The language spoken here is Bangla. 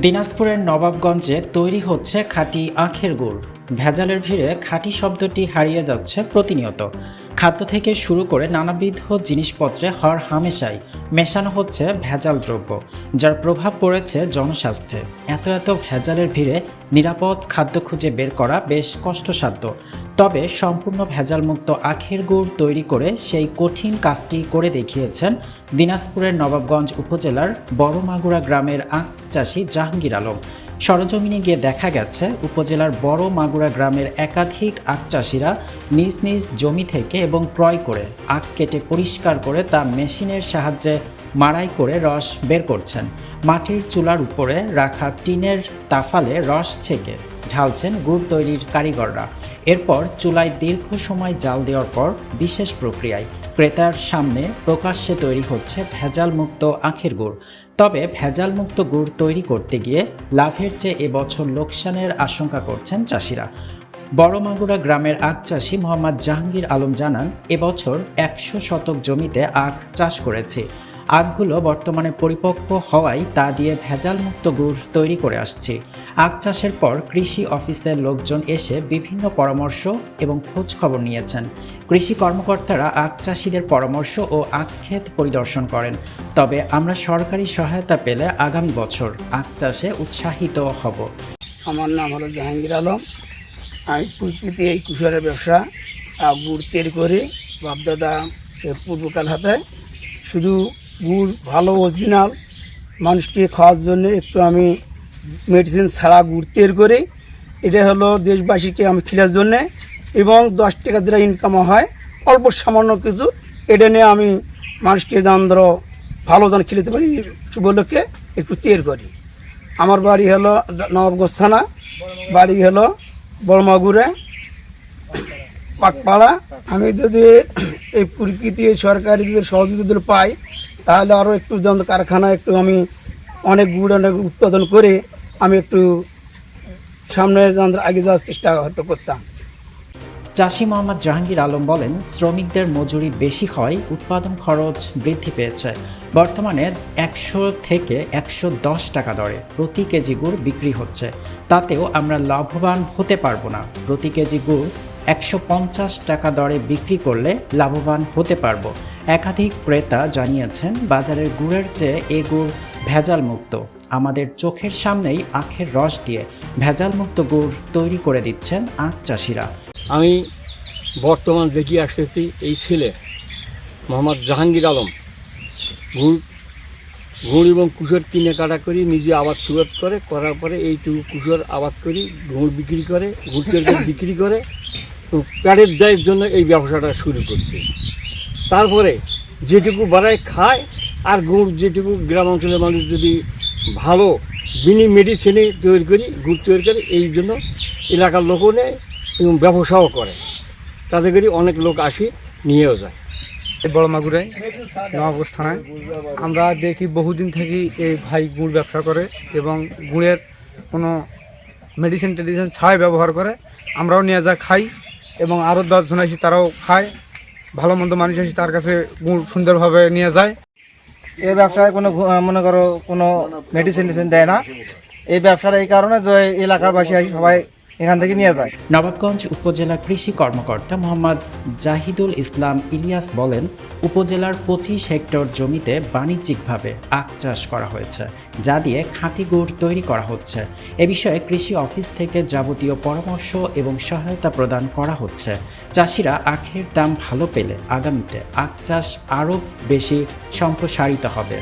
দিনাজপুরের নবাবগঞ্জে তৈরি হচ্ছে খাঁটি আখের গুড়। ভেজালের ভিড়ে খাঁটি শব্দটি হারিয়ে যাচ্ছে প্রতিনিয়ত। খাদ্য থেকে শুরু করে নানাবিধ জিনিসপত্রে হর হামেশাই মেশানো হচ্ছে ভেজাল দ্রব্য, যার প্রভাব পড়েছে জনস্বাস্থ্যে। এত এত ভেজালের ভিড়ে নিরাপদ খাদ্য খুঁজে বের করা বেশ কষ্টসাধ্য। তবে সম্পূর্ণ ভেজালমুক্ত আখের গুড় তৈরি করে সেই কঠিন কাজটি করে দেখিয়েছেন দিনাজপুরের নবাবগঞ্জ উপজেলার বড় মাগুরা গ্রামের আখ চাষি জাহাঙ্গীর আলম। সরজমিনে গিয়ে দেখা গেছে, উপজেলার বড় মাগুরা গ্রামের একাধিক আখ চাষিরা নিজ নিজ জমি থেকে এবং ক্রয় করে আখ কেটে পরিষ্কার করে তা মেশিনের সাহায্যে মাড়াই করে রস বের করছেন। মাটির চুলার উপরে রাখা টিনের তাফালে রস ছেঁকে ঢালছেন গুড় তৈরির কারিগররা। এরপর চুলায় দীর্ঘ সময় জাল দেওয়ার পর বিশেষ প্রক্রিয়ায় ক্রেতার সামনে প্রকাশ্যে তৈরি হচ্ছে ভেজালমুক্ত আখের গুড়। তবে ভেজালমুক্ত গুড় তৈরি করতে গিয়ে লাভের চেয়ে এবছর লোকসানের আশঙ্কা করছেন চাষিরা। বড় মাগুরা গ্রামের আখ চাষি মোহাম্মদ জাহাঙ্গীর আলম জানান, এবছর একশো শতক জমিতে আখ চাষ করেছি। আখগুলো বর্তমানে পরিপক্ক হওয়ায় তা দিয়ে ভেজালমুক্ত গুড় তৈরি করে আসছি। আখ চাষের পর কৃষি অফিসের লোকজন এসে বিভিন্ন পরামর্শ এবং খোঁজ খবর নিয়েছেন। কৃষি কর্মকর্তারা আখ চাষিদের পরামর্শ ও আখ ক্ষেত পরিদর্শন করেন। তবে আমরা সরকারি সহায়তা পেলে আগামী বছর আখ চাষে উৎসাহিত হব। আমার নাম হলো জাহাঙ্গীর আলম। আমি প্রকৃতি এই কুশলের ব্যবসা গুড় তৈরি করি। বাপদাদা পূর্বকাল হাতে। শুধু গুড়, ভালো অরিজিনাল মানুষকে খাওয়ার জন্য একটু আমি মেডিসিন ছাড়া গুড় তৈরি করি। এটা হলো দেশবাসীকে আমি খেলার জন্যে এবং দশ টাকা যেটা ইনকাম হয়, অল্প সামান্য কিছু, এটা নিয়ে আমি মানুষকে যেন ধরো ভালো যেন খেলতে পারি শুভলোককে একটু তৈরি করি। আমার বাড়ি হলো নবাবগঞ্জ থানা, বাড়ি হলো বড়মাগুড়ে পাকপাড়া আমি যদি এই প্রকৃতি সরকারি যদি সহযোগিতা পাই তাহলে আরও একটু যেমন কারখানা একটু আমি অনেক গুড়, অনেক উৎপাদন করে আমি একটু সামনে যেমন আগে যাওয়ার চেষ্টা হয়তো করতাম। চাষি মোহাম্মদ জাহাঙ্গীর আলম বলেন, শ্রমিকদের মজুরি বেশি হয় উৎপাদন খরচ বৃদ্ধি পেয়েছে। বর্তমানে একশো থেকে একশো দশ টাকা দরে প্রতি কেজি গুড় বিক্রি হচ্ছে। তাতেও আমরা লাভবান হতে পারব না। প্রতি কেজি গুড় একশো পঞ্চাশ টাকা দরে বিক্রি করলে লাভবান হতে পারব, একাধিক ক্রেতা জানিয়েছেন বাজারের গুড়ের চেয়ে এ গুড় ভেজাল মুক্ত আমাদের চোখের সামনেই আখের রস দিয়ে ভেজালমুক্ত গুড় তৈরি করে দিচ্ছেন আখ চাষিরা। আমি বর্তমান দেখি আসতেছি এই ছেলে, মোহাম্মদ জাহাঙ্গীর আলম। গুড় গুড় এবং কুশোর কিনে কাটা করি, নিজে আবাদ সুবাদ করে, করার পরে এইটুকু কুশোর আবাদ করি, গুড় বিক্রি করে, গুড় বিক্রি করে তো প্যারের দায়ের জন্য এই ব্যবসাটা শুরু করছে। তারপরে যেটুকু বাড়ায় খায়, আর গুড় যেটুকু গ্রাম অঞ্চলের মানুষ যদি ভালো বিনি মেডিসিনে তৈরি করি, গুড় তৈরি করে, এই জন্য এলাকার লোকও নেয় এবং ব্যবসাও করে। তাতে করে অনেক লোক আসি, নিয়েও যায়। বড় মাগুরায় নবাবগঞ্জ থানায়। আমরা দেখি বহুদিন থেকেই এই ভাই গুড় ব্যবসা করে এবং গুড়ের কোনো মেডিসিন টেডিসিন ছাড়াই ব্যবহার করে। আমরাও নিয়ে যা খাই। এবং আরও দশজন আসি তারাও খায়। ভালো মন্দ মানুষ আসি তার কাছে গুড় সুন্দরভাবে নিয়ে যায়। এই ব্যবসায় কোনো মনে করো কোনো মেডিসিন দেয় না। এই ব্যবসার এই কারণে যে এলাকার বাসী আসি সবাই এখান থেকে নিয়ে যায়। নবাবগঞ্জ উপজেলা কৃষি কর্মকর্তা মোহাম্মদ জাহিদুল ইসলাম ইলিয়াস বলেন, উপজেলার পঁচিশ হেক্টর জমিতে বাণিজ্যিকভাবে আখ চাষ করা হয়েছে, যা দিয়ে খাঁটি গুড় তৈরি করা হচ্ছে। এ বিষয়ে কৃষি অফিস থেকে যাবতীয় পরামর্শ এবং সহায়তা প্রদান করা হচ্ছে। চাষিরা আখের দাম ভালো পেলে আগামীতে আখ চাষ আরও বেশি সম্প্রসারিত হবে।